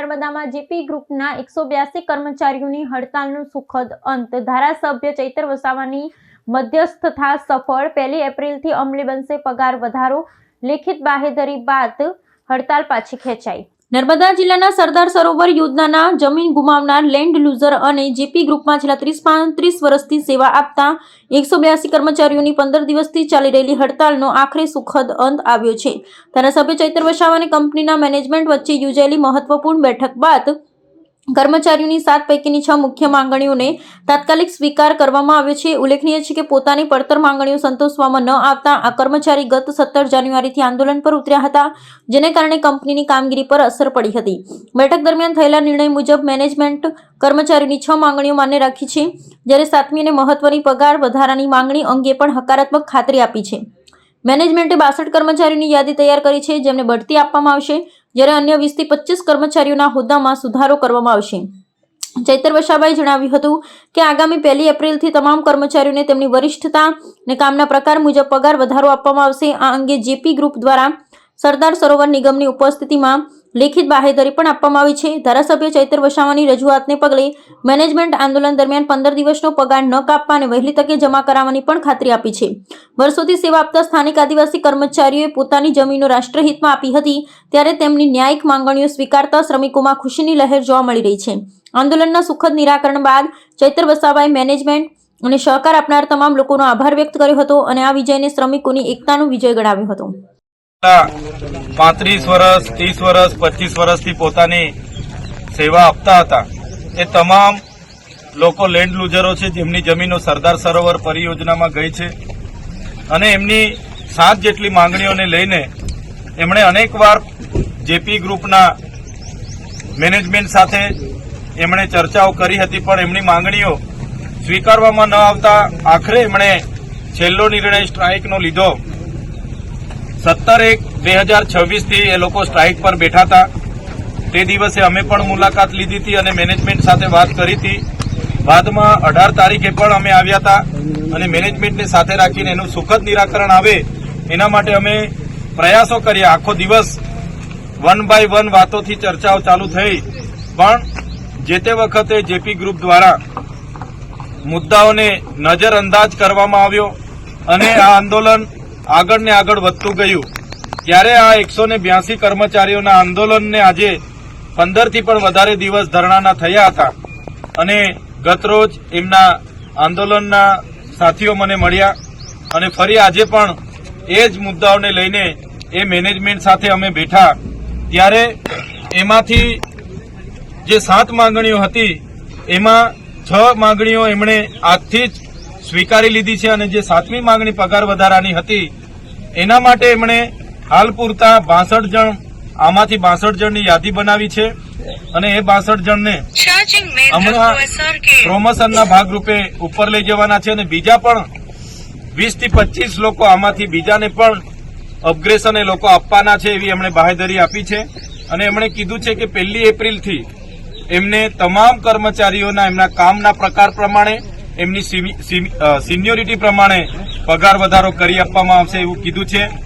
નર્મદામાં GP ગ્રુપના એકસો બ્યાસી કર્મચારીઓની હડતાલનું સુખદ અંત. ધારાસભ્ય ચૈતર વસાવાની મધ્યસ્થતા સફળ. પહેલી એપ્રિલથી અમલી બનશે પગાર વધારો. લેખિત બાહેધરી બાદ હડતાલ પાછી ખેંચાઈ. નર્મદા જિલ્લાના સરદાર સરોવર યોજનાના જમીન ગુમાવનાર લેન્ડ લૂઝર અને જેપી ગ્રુપમાં છેલ્લા ત્રીસ પાંત્રીસ વર્ષથી સેવા આપતા એકસો બ્યાસી કર્મચારીઓની પંદર દિવસથી ચાલી રહેલી હડતાલનો આખરે સુખદ અંત આવ્યો છે. ધારાસભ્ય ચૈતર વસાવા અને કંપનીના મેનેજમેન્ટ વચ્ચે યોજાયેલી મહત્વપૂર્ણ બેઠક બાદ કર્મચારીઓની સાત પૈકીની છ મુખ્ય માંગણીઓને તાત્કાલિક સ્વીકાર કરવામાં આવ્યો છે. ઉલ્લેખનીય છે કે પોતાની પડતર માંગણીઓ સંતોષવામાં ન આવતા આ કર્મચારી ગત સત્તર જાન્યુઆરીથી આંદોલન પર ઉતર્યા હતા, જેને કારણે કંપનીની કામગીરી પર અસર પડી હતી. બેઠક દરમિયાન થયેલા નિર્ણય મુજબ મેનેજમેન્ટ કર્મચારીઓની છ માંગણીઓ માન્ય રાખી છે, જ્યારે સાતમી અને મહત્વની પગાર વધારાની માંગણી અંગે પણ હકારાત્મક ખાતરી આપી છે. મેનેજમેન્ટે બાસઠ કર્મચારીઓની યાદી તૈયાર કરી છે, જેમને બઢતી આપવામાં આવશે. જ્યારે અન્ય વીસથી પચીસ કર્મચારીઓના હોદ્દામાં સુધારો કરવામાં આવશે. ચૈતર વસાવાએ જણાવ્યું હતું કે, આગામી પહેલી એપ્રિલથી તમામ કર્મચારીઓને તેમની વરિષ્ઠતા અને કામના પ્રકાર મુજબ પગાર વધારો આપવામાં આવશે. આ અંગે જેપી ગ્રુપ દ્વારા સરદાર સરોવર નિગમની ઉપસ્થિતિમાં લેખિત બાહેધરી પણ આપવામાં આવી છે. ધારાસભ્ય ચૈતર વસાવાની રજૂઆતને પગલે મેનેજમેન્ટ આંદોલન દરમિયાન પંદર દિવસનો પગાર ન કાપવા અને વહેલી તકે જમા કરાવવાની પણ ખાતરી આપી છે. વર્ષોથી સેવા આપતા સ્થાનિક આદિવાસી કર્મચારીઓએ પોતાની જમીનો રાષ્ટ્રહિતમાં આપી હતી, ત્યારે તેમની ન્યાયિક માંગણીઓ સ્વીકારતા શ્રમિકોમાં ખુશીની લહેર જોવા મળી રહી છે. આંદોલનના સુખદ નિરાકરણ બાદ ચૈતર વસાવાએ મેનેજમેન્ટ અને સહકાર આપનાર તમામ લોકોનો આભાર વ્યક્ત કર્યો હતો અને આ વિજયને શ્રમિકોની એકતાનો વિજય ગણાવ્યો હતો. પાંત્રીસ વર્ષ, ત્રીસ વર્ષ, પચીસ વર્ષથી પોતાની સેવા આપતા હતા. એ તમામ લોકો લેન્ડ લૂઝરો છે, જેમની જમીનો સરદાર સરોવર પરિયોજનામાં ગઈ છે. અને એમની સાત જેટલી માંગણીઓને લઈને એમણે અનેકવાર જેપી ગ્રુપના મેનેજમેન્ટ સાથે એમણે ચર્ચાઓ કરી હતી, પણ એમની માંગણીઓ સ્વીકારવામાં ન આવતા આખરે એમણે છેલ્લો નિર્ણય સ્ટ્રાઇકનો લીધો. સત્તર એક, બે હજાર છવ્વીસથી એ લોકો સ્ટ્રાઇક પર બેઠા હતા. તે દિવસે અમે પણ મુલાકાત લીધી હતી અને મેનેજમેન્ટ સાથે વાત કરી હતી. બાદમાં અઢાર તારીખે પણ અમે આવ્યા હતા અને મેનેજમેન્ટને સાથે રાખીને એનું સુખદ નિરાકરણ આવે એના માટે અમે પ્રયાસો કર્યા. આખો દિવસ વન બાય વન વાતોથી ચર્ચાઓ ચાલુ થઈ. પણ જે તે વખતે જેપી ગ્રુપ દ્વારા મુદ્દાઓને નજરઅંદાજ કરવામાં આવ્યો અને આ આંદોલન આગળ ને આગળ વધતું ગયું. ત્યારે આ એકસો બ્યાસી કર્મચારીઓના આંદોલનને આજે પંદરથી પણ વધારે દિવસ ધરણાના થયા હતા. અને ગતરોજ એમના આંદોલનના સાથીઓ મને મળ્યા અને ફરી આજે પણ એ જ મુદ્દાઓને લઈને એ મેનેજમેન્ટ સાથે અમે બેઠા. ત્યારે એમાંથી જે સાત માંગણીઓ હતી, એમાં છ માંગણીઓ એમણે આજથી જ સ્વીકારી લીધી છે અને જે સાતમી માંગણી પગાર વધારાની હતી એના માટે એમણે હાલ પૂરતા બાસઠ જણ આમાંથી બાસઠ જણની યાદી બનાવી છે અને એ બાસઠ જણને હમણાં પ્રોમોશનના ભાગરૂપે ઉપર લઈ જવાના છે અને બીજા પણ વીસથી પચીસ લોકો આમાંથી બીજાને પણ અપગ્રેશન એ લોકો આપવાના છે એવી એમણે બાહેધરી આપી છે. અને એમણે કીધું છે કે પહેલી એપ્રિલથી એમને તમામ કર્મચારીઓના એમના કામના પ્રકાર પ્રમાણે એમની સિનિયોરિટી પ્રમાણે પગાર વધારો કરી આપવામાં આવશે એવું કીધું છે.